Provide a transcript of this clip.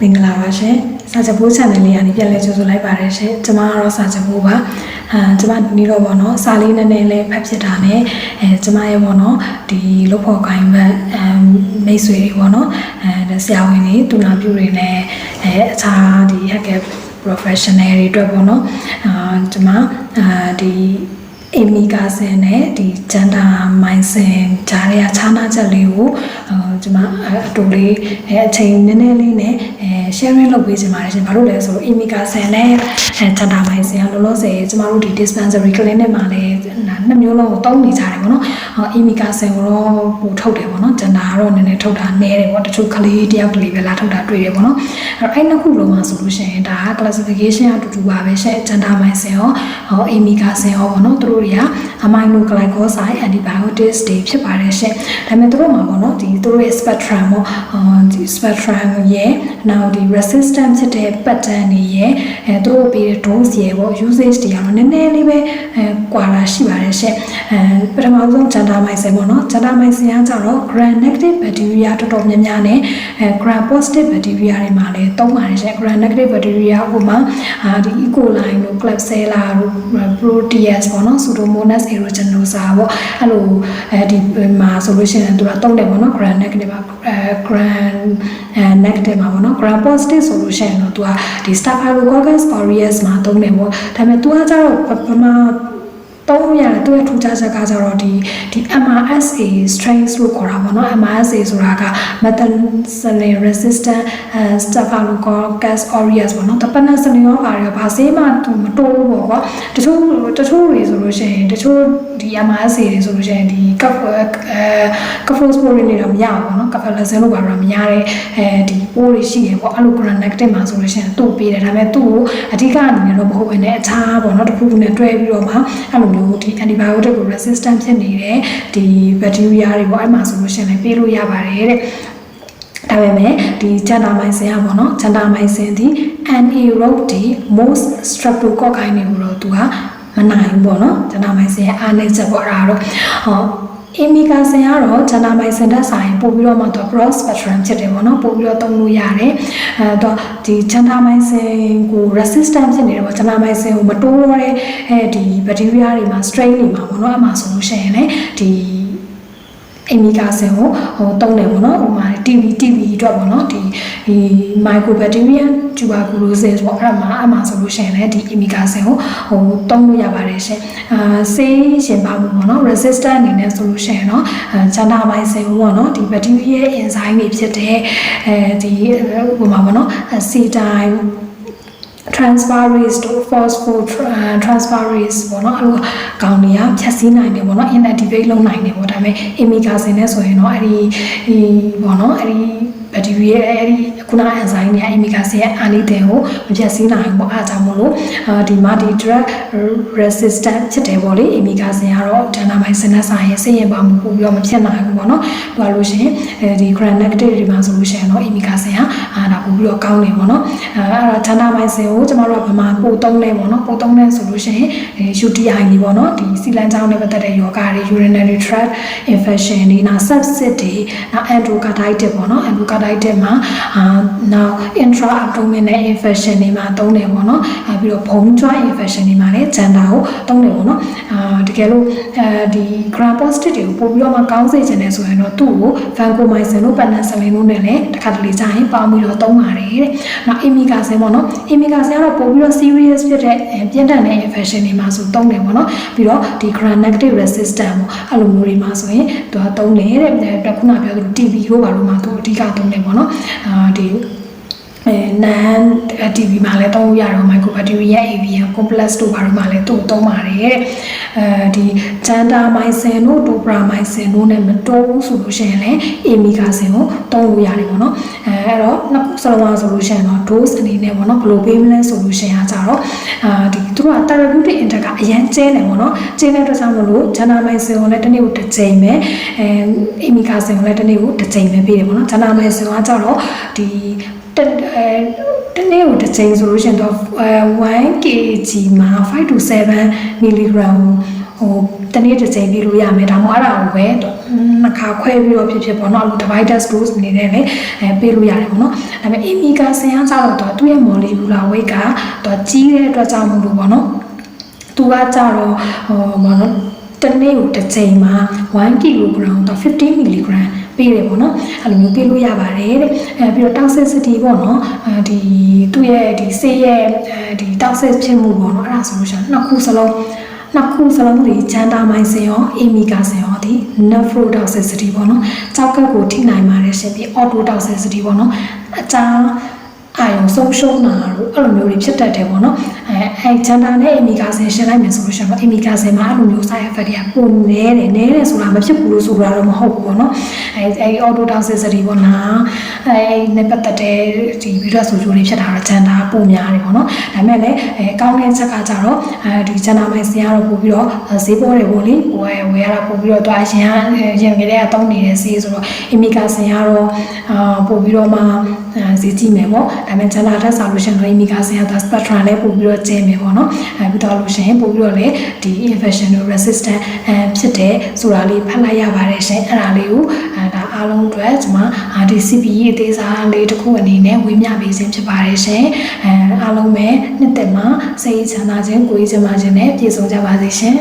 မင်္ဂလာပါရှင်စာချက်ဖိုး channel လေးကနေပြန်လည်ကြိုဆိုလိုက်ပါတယ်ရှင်ကျွန်မကတော့စာချက်ဖိုးပါအာကျွန်မဒီနေ့တော့ပေါ့နော်စာလေးနည်းနည်းလေးဖတ်ဖြစ်တာနဲ့အဲကျွန်မရဲ့ပေါ့နော်ဒီလုတ်ဖို့ကိုင်းဘက်အမ်မိတ်ဆွေတွေပေါ့နော်အဲဆရာဝန်တွေတူနာပြုတွေနဲ့အဲအခြားဒီ hacker professional တွေအတွက်ပေါ့နော်အာကျွန်မအာဒီ အမီကာဆင်နဲ့ဒီဂျန်တာမိုင်းဆင်ဂျားတွေကခြားနာချက်လေးကိုအာကျွန်မအတူလေးအဲအချိန်နည်းနည်းလေးနဲ့အဲ sharing လုပ်ပေးချင်ပါတယ်ရှင်ဘာလို့လဲဆိုတော့အမီကာဆင်နဲ့အဲဂျန်တာမိုင်းဆင်ကလောလောဆယ်ကျွန်မတို့ဒီ dispensary clinic မှာလည်း နှစ်မျိုးလုံးကိုတုံးနေကြတယ်ပေါ့နော်အမီကာဆင်ကိုတော့ပို့ထုတ်တယ်ပေါ့နော်ဂျန်တာကတော့နည်းနည်းထုတ်တာနည်းတယ်ပေါ့တချို့ကလေးတယောက်ကလေးပဲလာထုတ်တာတွေ့တယ်ပေါ့နော်အဲ့တော့အဲ့နှစ်ခုလုံးမှာဆိုလို့ရှိရင်ဒါက classification အတူတူပါပဲရှင်ဂျန်တာမိုင်းဆင်ရောဟောအမီကာဆင်ရောပေါ့နော်သူတို့တွေက amino glycoside antibiotics တွေဖြစ်ပါတယ်ရှင်ဒါပေမဲ့သူတို့မှာပေါ့နော်ဒီသူတို့ရဲ့ spectrum ပေါ့အာဒီ spectrum ရဲ့နောက်ဒီ resistant ဖြစ်တဲ့ pattern တွေရဲ့အဲသူတို့ပေးတဲ့ dose ရဲ့ပေါ့ usage တွေကတော့နည်းနည်းလေးပဲအဲကွာတာရှိပါတယ်ရှင်အဲပထမဆုံး gentamicin ပေါ့နော် gentamicin ကကြတော့ gram negative bacteria တော်တော်များများနဲ့အဲ gram positive bacteria တွေမှာလည်းသုံးပါတယ်ရှင် gram negative bacteria ဟိုမှာအာဒီ E. coli တို့ Klebsiella တို့ Proteus ပေါ့နော် Pseudomonas aeruginosa ပေါ့အဲ့လိုအဲဒီမှာဆိုလို့ရှိရင်သူကသုံးတယ်ပေါ့နော် gram negative ပါအဲ gram အဲ negative မှာပေါ့နော် gram positive ဆိုလို့ရှိရင်တော့သူကဒီ Staphylococcus aureus မှာသုံးတယ်ပေါ့ဒါပေမဲ့သူကကြတော့ပမာ သုံးလို့ရတယ်သူ့ရဲ့ထူးခြားချက်ကကြတော့ဒီဒီ MRSA strains လို့ခေါ်တာပေါ့နော် MRSA ဆိုတာက methicillin resistant staphylococcus aureus ပေါ့နော်တပနစလင်ရောပါတယ်ဘာဆေးမှသူမတိုးဘူးပေါ့ကွာတချို့တချို့တွေဆိုလို့ရှိရင်တချို့ဒီ MRSA တွေဆိုလို့ရှိရင်ဒီ cup အဲ cephalosporin တွေတော့မရဘူးပေါ့နော် cephalosporin လို့ပါတော့မရတဲ့အဲဒီပိုးတွေရှိတယ်ပေါ့အဲ့လို gram negative မှာဆိုလို့ရှိရင်သူ့ပေးတယ်ဒါပေမဲ့သူ့ကိုအဓိကအနေနဲ့တော့မဟုတ်ဘဲနဲ့အခြားပေါ့နော်တစ်ခုခုနဲ့တွဲပြီးတော့မှအဲ့လိုမျိုးဒီ antibiotic ကို resistant ဖြစ်နေတဲ့ဒီ bacteria တွေပေါ့အဲ့မှာဆိုလို့ရှိရင်လည်းပေးလို့ရပါတယ်တဲ့ဒါပေမဲ့ဒီဂျန်တာမိုင်ဆင်ကပေါ့နော်ဂျန်တာမိုင်ဆင်ဒီ anaerobic ဒီ most streptococci တွေကိုတော့သူက မနိုင်ဘူးပေါ့နော်ဂျန်တာမိုင်ဆင်ရဲ့အားနည်းချက်ပေါ့အဲ့ဒါတော့ဟောအီမီကာဆင်ကတော့ဂျန်နာမိုင်ဆင်တက်ဆိုင်ပို့ပြီးတော့မှတော့ broad spectrum ဖြစ်တယ်ပေါ့နော်ပို့ပြီးတော့သုံးလို့ရတယ်အဲတော့ဒီဂျန်နာမိုင်ဆင်ကို resistant ဖြစ်နေတယ်ပေါ့ဂျန်နာမိုင်ဆင်ကိုမတိုးတော့တဲ့အဲဒီ bacteria တွေမှာ strain တွေမှာပေါ့နော်အမှဆိုလို့ရှိရင်လည်းဒီ အီမီကာဆင်ကိုဟိုတုံးတယ်ပေါ့နော်ဟိုမှာ TB TB အတွက်ပေါ့နော်ဒီဒီ mycobacterium tuberculosis ပေါ့အဲ့ဒါမှာအမှဆိုလို့ရှိရင်လည်းဒီအီမီကာဆင်ကိုဟိုတုံးလို့ရပါတယ်ရှင်အာဆေးရှင်ပါမှုပေါ့နော် resistant အနေနဲ့ဆိုလို့ရှိရင်တော့ဂျန်တာမိုင်ဆင်ပေါ့နော်ဒီ bacteria enzyme တွေဖြစ်တဲ့အဲဒီဟိုမှာပေါ့နော် acetine transferase တို့ phosphotransferase ပေါ့နော်အဲ့လိုကောင်တွေကဖြတ်စည်းနိုင်တယ်ပေါ့နော် inactivate လုပ်နိုင်တယ်ပေါ့ဒါပေမဲ့ imigazin နဲ့ဆိုရင်တော့အဲ့ဒီဒီပေါ့နော်အဲ့ဒီ bacteria အဲ့ဒီခုန enzyme တွေက imigazin ရဲ့အာနိသင်ကိုမဖြတ်စည်းနိုင်ဘူးပေါ့အားကြောင့်မလို့ဒီ multi drug resistant ဖြစ်တယ်ပေါ့လေ imigazin ကတော့ gentamicin နဲ့ဆိုင်ရဲ့စိတ်ရင်ပါမှုပို့ပြီးတော့မဖြစ်နိုင်ဘူးပေါ့နော်ပြောလို့ရှိရင်အဲဒီ gram negative တွေမှာဆိုလို့ရှိရင်တော့ imigazin ကအာဒါပို့ပြီးတော့ကောင်းတယ်ပေါ့နော်အဲအဲ့တော့ gentamicin ကိုကျမတို့ကဗမာပို့သုံးလဲပေါ့နော်ပို့သုံးလဲဆိုလို့ရှိရင် UTI တွေပေါ့နော်ဒီစီလန်ချောင်းနဲ့ပတ်သက်တဲ့ယောဂတွေ urinary tract infection တွေနောက် sepsis တွေနောက် endocarditis ပေါ့နော် endocarditis မှာအာနောက် intra abdominal infection တွေမှာသုံးတယ်ပေါ့နော်အဲပြီးတော့ bone joint infection တွေမှာလည်းဂျန်တာကိုသုံးတယ်ပေါ့နော်အာတကယ်လို့အဲဒီ gram positive တွေကိုပို့ပြီးတော့မှကောင်းစေချင်တယ်ဆိုရင်တော့သူ့ကို vancomycin လို့ penicillin လို့နဲ့လည်းတစ်ခါတလေကြာရင်ပေါင်းပြီးတော့သုံးပါတယ်တဲ့နောက် imigacin ပေါ့နော် imigacin ကတော့ပို့ပြီးတော့ serious ဖြစ်တဲ့ပြင်းထန်တဲ့ infection တွေမှာဆိုသုံးတယ်ပေါ့နော်ပြီးတော့ဒီ gram negative resistant ပေါ့အဲ့လိုမျိုးတွေမှာဆိုရင်သူကသုံးတယ်တဲ့ခုနပြောသလို TB တို့ဘာလို့မှသူအဓိကသုံးတယ်ပေါ့နော်အာဒီ အဲနန် TV မှာလည်းသုံးလို့ရတော့ microbacteria avian complex တို့ဘာလို့မှလည်းသူ့သုံးပါတယ်အဲဒီ gentamicin တို့ topramicin တို့နဲ့မတိုးဘူးဆိုလို့ရှိရင်လည်း amigacin ကိုသုံးလို့ရတယ်ပေါ့နော်အဲအဲ့တော့နှစ်ခုစလုံးပါဆိုလို့ရှိရင်တော့ dose အနေနဲ့ပေါ့နော်ဘယ်လိုပေးမလဲဆိုလို့ရှိရင်ကကြတော့အာဒီသူက therapeutic index ကအရင်ကျဲတယ်ပေါ့နော်ကျဲတဲ့အတွက်ကြောင့်မလို့ gentamicin ကိုလည်းတစ်နေ့ကိုတစ်ချိန်ပဲအဲ amigacin ကိုလည်းတစ်နေ့ကိုတစ်ချိန်ပဲပေးတယ်ပေါ့နော် gentamicin ကကြတော့ဒီ တအဲတနေ့ကိုတစ်ချိန်ဆိုလို့ရှိရင်တော့ 1 kg မှာ5 to 7 mg ဟိုတနေ့တစ်ချိန်ပြီးလို့ရမယ်ဒါမှမဟုတ်အဲ့ဒါကိုပဲနှစ်ခါခွဲပြီးတော့ဖြစ်ဖြစ်ပေါ့နော်အဲ့လို divided dose အနေနဲ့လည်းအဲပေးလို့ရတယ်ပေါ့နော်ဒါပေမဲ့ AMI ကဆင်ရစားတော့သူ့ရဲ့ molecular weight ကသူကြီးတဲ့အတွက်ကြောင့်မို့လို့ပေါ့နော်သူကကြတော့ဟိုဘောနော်တနေ့ကိုတစ်ချိန်မှာ1 kg တော့15 mg ပေးတယ်ပေါ့နော်အဲ့လိုမျိုးပေးလို့ရပါတယ်တဲ့အဲပြီးတော့ toxicity ပေါ့နော်အဲဒီသူ့ရဲ့ဒီဆေးရဲ့အဲဒီ toxic ဖြစ်မှုပေါ့နော်အဲ့ဒါဆိုလို့ရှိရင်နှစ်ခုစလုံးနှစ်ခုစလုံးဒီချန်တာမိုင်းစင်ရောအေမီကာစင်ရောဒီ nephrotoxicity ပေါ့နော်ကြောက်ကက်ကိုထိနိုင်ပါတယ်ရှင်ပြီး autotoxicity ပေါ့နော်အချာ အာယုံဆုံးရှုံးတာတို့အဲ့လိုမျိုးတွေဖြစ်တတ်တယ်ပေါ့နော်အဲအဲချန်တာနဲ့အီမီကာဆင်ရှင်းလိုက်မယ်ဆိုလို့ရှိရင်အီမီကာဆင်မှာအဲ့လိုမျိုး side effect တွေကပုံနေတယ်နဲတယ်ဆိုတာမဖြစ်ဘူးလို့ဆိုတာတော့မဟုတ်ဘူးပေါ့နော်အဲအဲ auto toxicity ပေါ့နော်အဲနဲ့ပတ်သက်တဲ့ဒီ virus ဆိုချိုတွေဖြစ်တာတော့ချန်တာပုံများတယ်ပေါ့နော်ဒါပေမဲ့လည်းအဲကောင်းတဲ့ချက်ကကြတော့အဲဒီချန်တာမိုင်ဆင်ကတော့ပို့ပြီးတော့ဈေးပေါ်တယ်ပေါ့လေဝယ်ဝယ်ရတာပို့ပြီးတော့တွားရင်ရင်ကလေးကတောင်းနေတဲ့ဈေးဆိုတော့အီမီကာဆင်ကတော့အာပို့ပြီးတော့မှဈေးကြည့်မယ်ပေါ့ဒါပေမဲ့ချန်တာတက်ဆောင်လို့ရှိရင်အီမီကာဆင်က spectrum လည်းပို့ပြီးတော့ကျဲမယ်ပေါ့နော်အဲပြီးတော့လို့ရှိရင်ပို့ပြီးတော့လည်းဒီ infection resistant အဲဖြစ်တဲ့ဆိုတာလေးဖတ်လိုက်ရပါတယ်ရှင်အဲ့ဒါလေးကိုအဲဒါအားလုံးအတွက်ကျွန်မ RDCPE အသေးစားလေးတစ်ခုအနေနဲ့ဝေမျှပေးခြင်းဖြစ်ပါတယ်ရှင်အဲအားလုံးပဲနှစ်သက်မှာစိတ်ချမ်းသာခြင်းကိုယ်ရေးချမ်းသာခြင်းနဲ့ပြည့်စုံကြပါစေရှင်